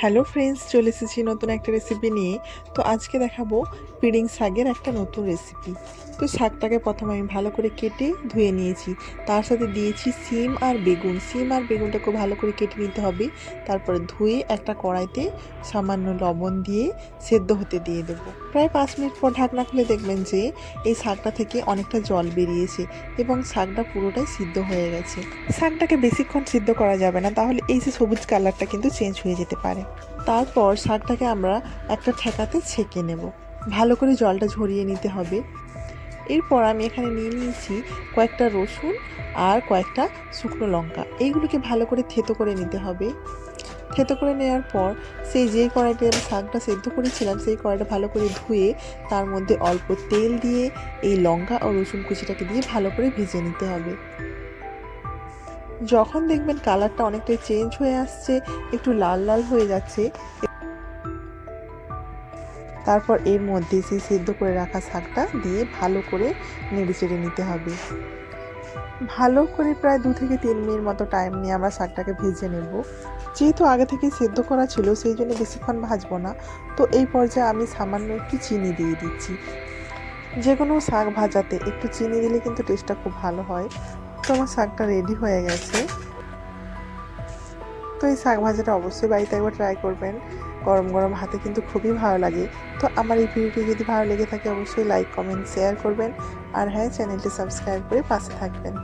Hello friends, চলে এসেছি নতুন একটা রেসিপি নিয়ে। তো আজকে দেখাবো পিড়িং শাকের একটা নতুন রেসিপি তো শাকটাকে প্রথমে আমি ভালো করে কেটে ধুয়ে নিয়েছি। তার সাথে দিয়েছি সিম আর বেগুন। সিম আর বেগুনটাকে ভালো করে কেটে নিতে হবে। তারপরে ধুয়ে একটা কড়াইতে সামান্য লবণ দিয়ে সেদ্ধ হতে দিয়ে দেবো। প্রায় পাঁচ মিনিট পর ঢাকনা খুলে দেখবেন যে এই শাকটা থেকে অনেকটা জল বেরিয়েছে এবং শাকটা পুরোটাই সিদ্ধ হয়ে গেছে। শাকটাকে বেশিক্ষণ সিদ্ধ করা যাবে না, তাহলে এই যে সবুজ কালারটা কিন্তু চেঞ্জ হয়ে যেতে পারে। তারপর শাকটাকে আমরা একটা ঠেকাতে ছেঁকে নেব। ভালো করে জলটা ঝরিয়ে নিতে হবে। এরপর আমি এখানে নিয়ে নিয়েছি কয়েকটা রসুন আর কয়েকটা শুকনো লঙ্কা। এইগুলোকে ভালো করে থেতো করে নিতে হবে। থেতো করে নেওয়ার পর সেই যে কড়াইতে আমি শাকটা সেদ্ধ করেছিলাম, সেই কড়াইটা ভালো করে ধুয়ে তার মধ্যে অল্প তেল দিয়ে এই লঙ্কা ও রসুন কুচিটাকে দিয়ে ভালো করে ভেজে নিতে হবে। যখন দেখবেন কালারটা অনেকটাই চেঞ্জ হয়ে আসছে, একটু লাল লাল হয়ে যাচ্ছে, তারপর এর মধ্যে সেই সেদ্ধ করে রাখা শাকটা দিয়ে ভালো করে নেড়ে চেড়ে নিতে হবে। ভালো করে প্রায় দু থেকে তিন মিনিট মতো টাইম নিয়ে আমরা শাকটাকে ভেজে নেব। যেহেতু আগে থেকে সেদ্ধ করা ছিল, সেই জন্য বেশিক্ষণ ভাজবো না। তো এই পর্যায়ে আমি সামান্য একটু চিনি দিয়ে দিচ্ছি। যে কোনো শাক ভাজাতে একটু চিনি দিলে কিন্তু টেস্টটা খুব ভালো হয়। তো আমার শাকটা রেডি হয়ে গেছে। তো এই শাক ভাজাটা অবশ্যই বাড়িতে একবার ট্রাই করবেন। গরম গরম হাতে কিন্তু খুবই ভালো লাগে। তো আমার এই ভিডিওটি যদি ভালো লেগে থাকে, অবশ্যই লাইক কমেন্ট শেয়ার করবেন। আর হ্যাঁ চ্যানেলটি সাবস্ক্রাইব করে পাশে থাকবেন।